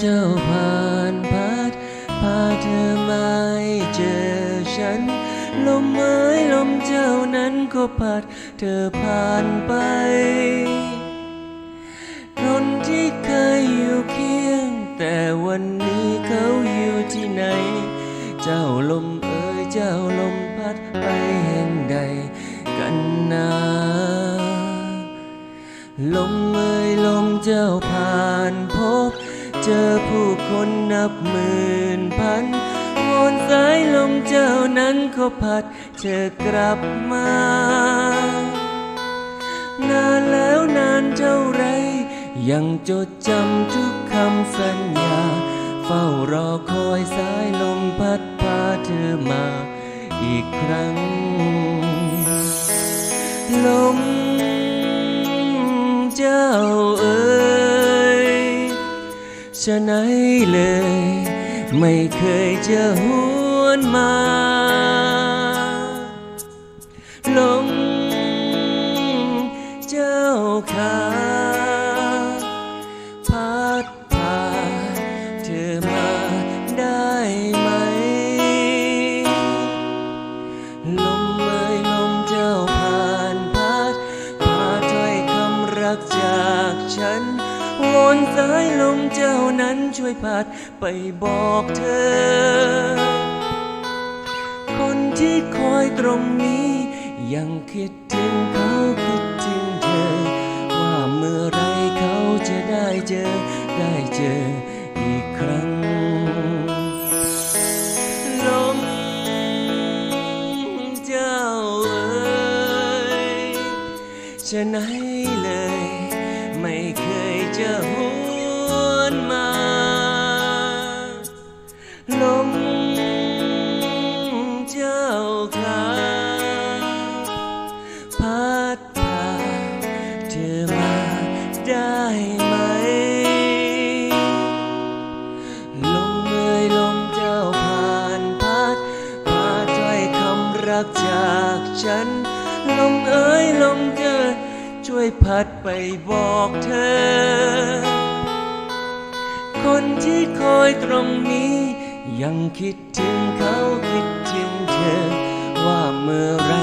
เจ้าผ่านพัดพาเธอมาเจอฉัน ลมเอ้ยลมเจ้านั้นก็พัดเธอผ่านไป คนที่เคยอยู่เคียง แต่วันนี้เขาอยู่ที่ไหน เจ้าลมเอ่ยเจ้าลมพัดไปแห่งใดกันนาลมเอ่ยลมเจ้าผ่าน เจอผู้คนนับหมื่นพันวนสายลมเจ้านั้นก็พัดเธอกลับมา นานแล้วนานเท่าไร ยังจดจำทุกคำสัญญา เฝ้ารอคอยสายลมพัดพาเธอมา อีกครั้ง ลม ฉะไหนเลย ไม่เคยจะหวนมาลมเจ้าขาพัดพาเธอมาได้ไหม ลมเอ่ยลมเจ้าผ่านพัดพาถ้อยคำรักจากฉัน วนสายลมเจ้านั้นช่วยพัดไปบอกเธอ คนที่คอยตรงนี้ ยังคิดถึงเขาคิดถึงเธอ ว่าเมื่อไรเขาจะได้เจอ ได้เจออีกครั้งลมเจ้าเอ่ยฉะไหนเลย ดพาเธอมาได้ไหม ลมเอ่ยลมเจ้าผ่านพัดพาถ้อยคำรักจากฉัน ลมเอ่ยลมเจอช่วยพัดไปบอกเธอ คนที่คอยตรงนี้ ยังคิดถึงเขาคิดถึงเธอ ว่าเมื่อไร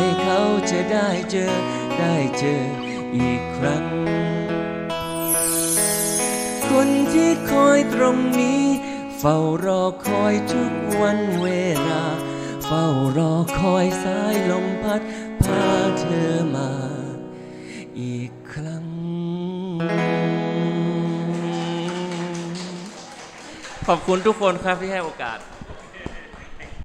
จะได้เจอได้เจออีกครั้ง คนที่คอยตรงนี้ เฝ้ารอคอยทุกวันเวลา เฝ้ารอคอยสายลมพัดพาเธอมาอีกครั้ง ขอบคุณทุกคนครับที่ให้โอกาส